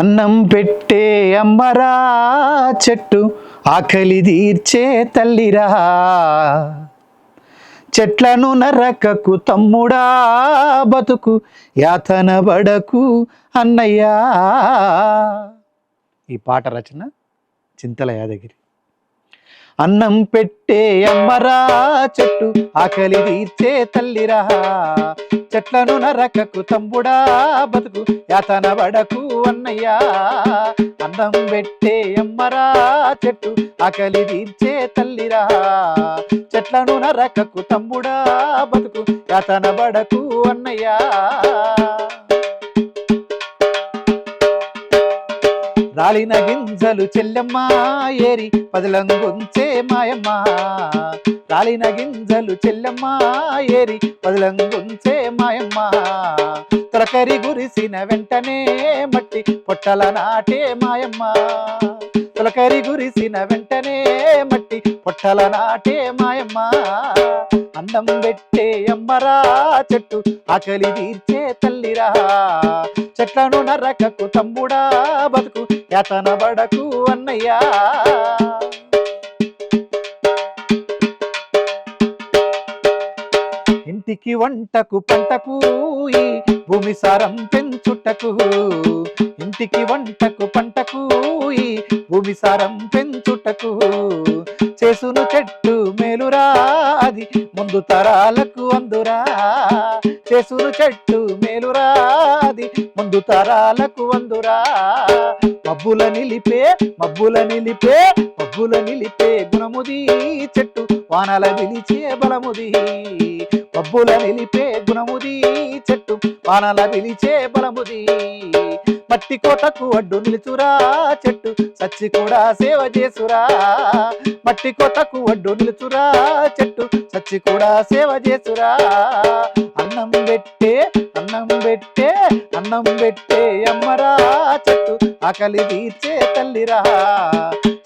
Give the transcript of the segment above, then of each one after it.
అన్నం పెట్టే అమ్మరా చెట్టు ఆకలి తీర్చే తల్లిరా. చెట్లను నరకకు తమ్ముడా బతుకు యాతన బడకు అన్నయ్యా. ఈ పాట రచన చింతల యాదగిరి. అన్నం పెట్టే అమ్మరా చెట్టు ఆకలి తీర్చే తల్లిరా. చెట్లను నరకకు తమ్ముడా బతుకు యాతన బడకు అన్నయ్యా. అన్నం పెట్టే అమ్మరా చెట్టు ఆకలి తీర్చే తల్లిరా. చెట్లను నరకకు తమ్ముడా బతుకు యాతన బడకు అన్నయ్యా. కాలిన గింజలు చెల్లెమ్మ ఏరి పదలంగుంచే మాయమ్మ. కాలిన గింజలు చెల్లెమ్మ ఏరి పదలంగుంచే మాయమ్మ. తొలకరి గురిసిన వెంటనే మట్టి పొట్టల నాటే మాయమ్మ. తొలకరి గురిసిన వెంటనే మట్టి పొట్టల నాటే మాయమ్మ. అన్నం పెట్టే అమ్మరా చెట్టు ఆకలి తీర్చే తల్లిరా. చెట్లను నరకకు తమ్ముడా బతుకు యాతన బడకు అన్నయ్యా. ఇంటికి వంటకు పంటకు భూమి సారం పెంచుటకు ఇంటికి వంటకు పంటకు భూమి సారం పెంచుటకు చేసును చెట్టు మేలురా అది. ముందు తరాలకు అందురా. చేసును చెట్టు మేలురా అది. ముందు తరాలకు అందురా. మబ్బుల నిలిపే మబ్బుల నిలిపే మబ్బుల నిలిపే గుణముది చెట్టు. వానల పిలిచే బలముది. మబ్బుల నిలిపే గుణముది చెట్టు. వానల పిలిచే బలముది. మట్టి కోటకు అడ్డు నిలుచురా చెట్టు సచ్చి కూడా సేవ చేసురా. మట్టి కోటకు అడ్డు నిలుచురా చెట్టు సచ్చి కూడా సేవ చేసురా. అన్నం పెట్టే అన్నం పెట్టే అన్నం పెట్టే అమ్మరా చెట్టు ఆకలి తీర్చే తల్లిరా.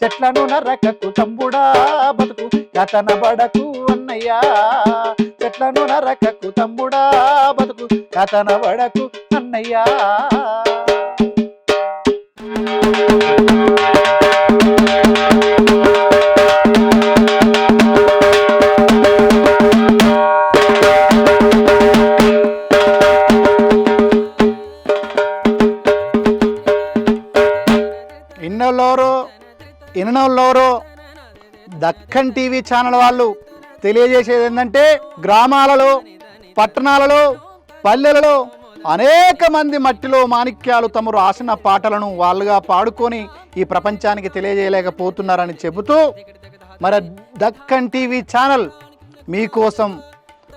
చెట్లను నరకకు తమ్ముడా బతుకు కథన బడకు అన్నయ్యా. చెట్లను నరకకు తమ్ముడా బతుకు కథన బడకు అన్నయ్యా. ఇన్నోళ్ళెవరో ఇన్నోళ్ళెవరో? దక్కన్ టీవీ ఛానల్ వాళ్ళు తెలియజేసేది ఏంటంటే గ్రామాలలో పట్టణాలలో పల్లెలలో అనేక మంది మట్టిలో మాణిక్యాలు తమ రాసిన పాటలను వాళ్ళుగా పాడుకొని ఈ ప్రపంచానికి తెలియజేయలేకపోతున్నారని చెబుతూ మరి దక్కన్ టీవీ ఛానల్ మీకోసం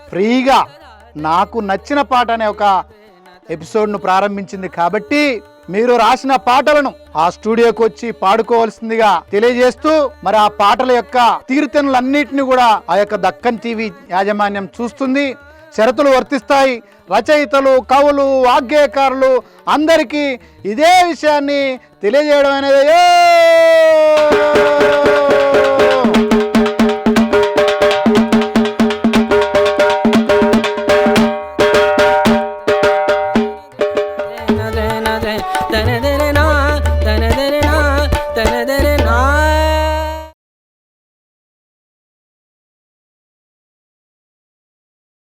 ఫ్రీగా నాకు నచ్చిన పాట అనే ఒక ఎపిసోడ్ను ప్రారంభించింది. కాబట్టి మీరు రాసిన పాటలను ఆ స్టూడియోకి వచ్చి పాడుకోవాల్సిందిగా తెలియజేస్తూ మరి ఆ పాటల యొక్క తీరుతెన్నులన్నిటిని కూడా ఆ యొక్క దక్కన్ టీవీ యాజమాన్యం చూస్తుంది. షరతులు వర్తిస్తాయి. రచయితలు కవులు వాగ్గేయకారులు అందరికీ ఇదే విషయాన్ని తెలియజేయడం అనేది da da da